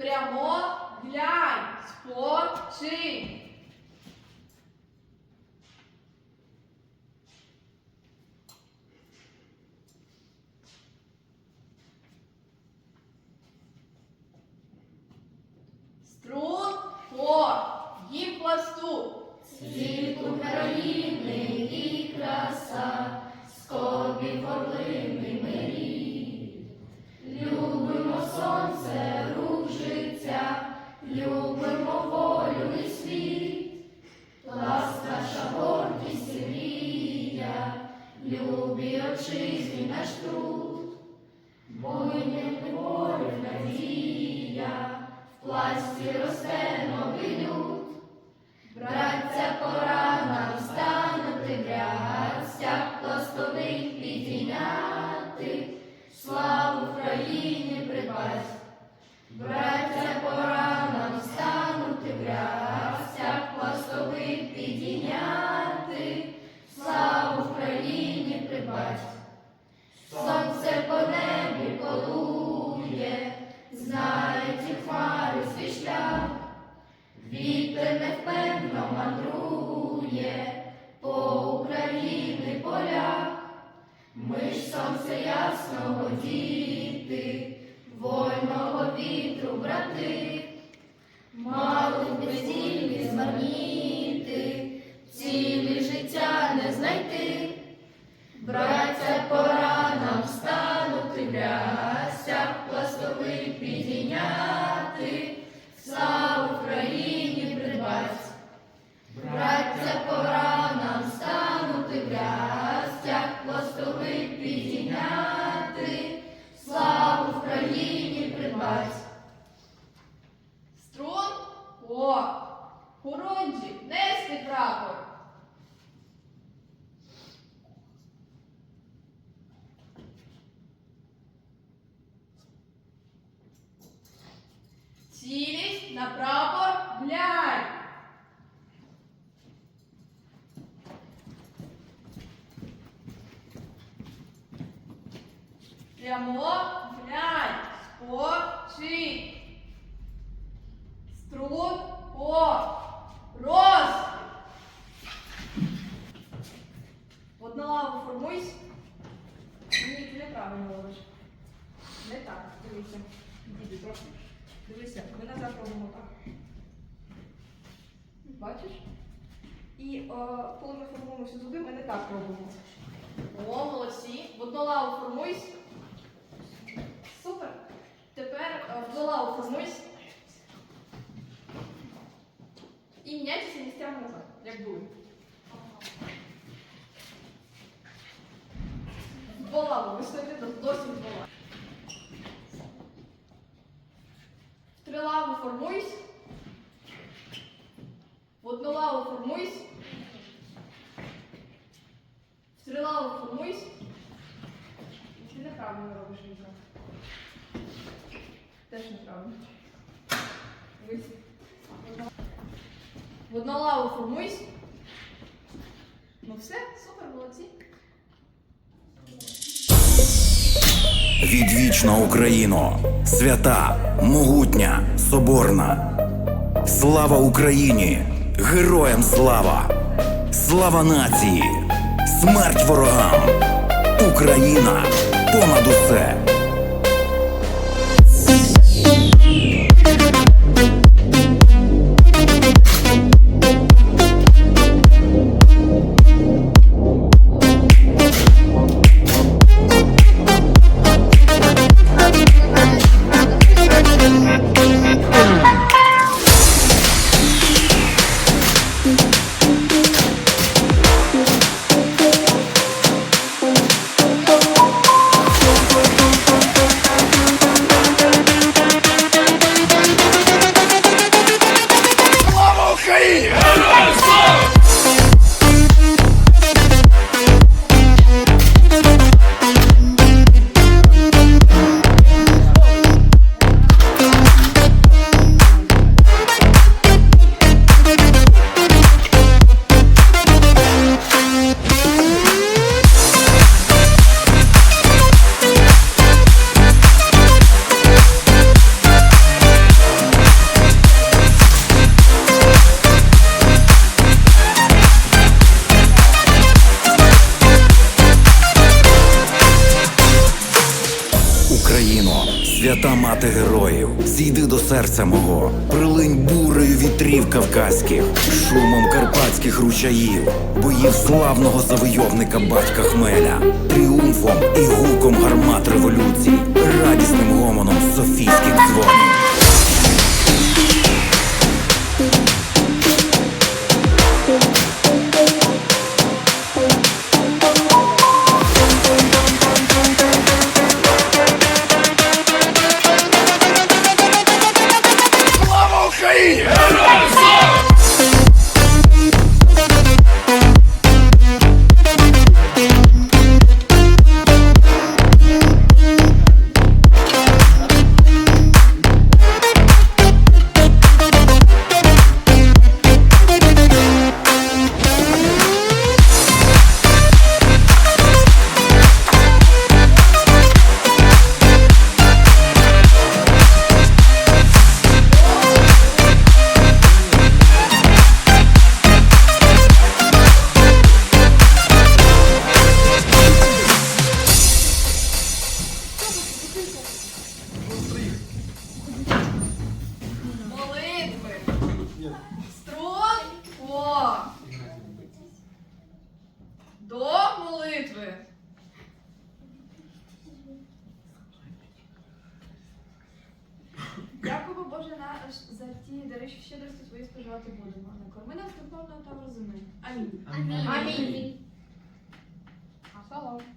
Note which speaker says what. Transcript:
Speaker 1: Прямо глянь, спочинь.
Speaker 2: Наш труд. Буйне волю надія, в пласті росте мандрує по Україні полях. Ми ж сонце ясного діти, вольного вітру, брати, мали бездільні
Speaker 1: по хорунжі нести прапор. Цілість на прапор глянь. Прямо глянь, спочинь. Струн по роз. Одна лаву формуйся. Ні, неправильно робиш. Не так, дивися. Діди, трохи. Дивися, ми назад робимо так. Бачиш? І о, коли ми формуємося туди, ми не так робимо. О, молодці. В одну лаву формуйся. Супер. Тепер е, в одну лаву формуйся. І міняйтеся місцями назад, як були. Два ви стоїте до- досі в лави. Три лаву формуйся. В одну лаву формуйся. В три лаву формуйся. І Ти неправильно робиш Віка. Теж неправильно. Дивись. В одну лаву формуйся. Ну все, супер, молодці.
Speaker 3: Відвічна Україно, свята, могутня, соборна. Слава Україні! Героям слава! Слава нації! Смерть ворогам! Україна понад усе! Свята героїв, зійди до серця мого, прилинь бурею вітрів кавказьких, шумом карпатських ручаїв, боїв славного завойовника батька Хмеля, тріумфом і гуком гармат революції, радісним гомоном софійських дзвонів.
Speaker 1: Isso aí! Боже наш, за ті дари, що щедрості твої споживати будемо. Накорми нас духовно та розуми. Амінь.
Speaker 2: Амінь.
Speaker 1: Амінь. По молитві.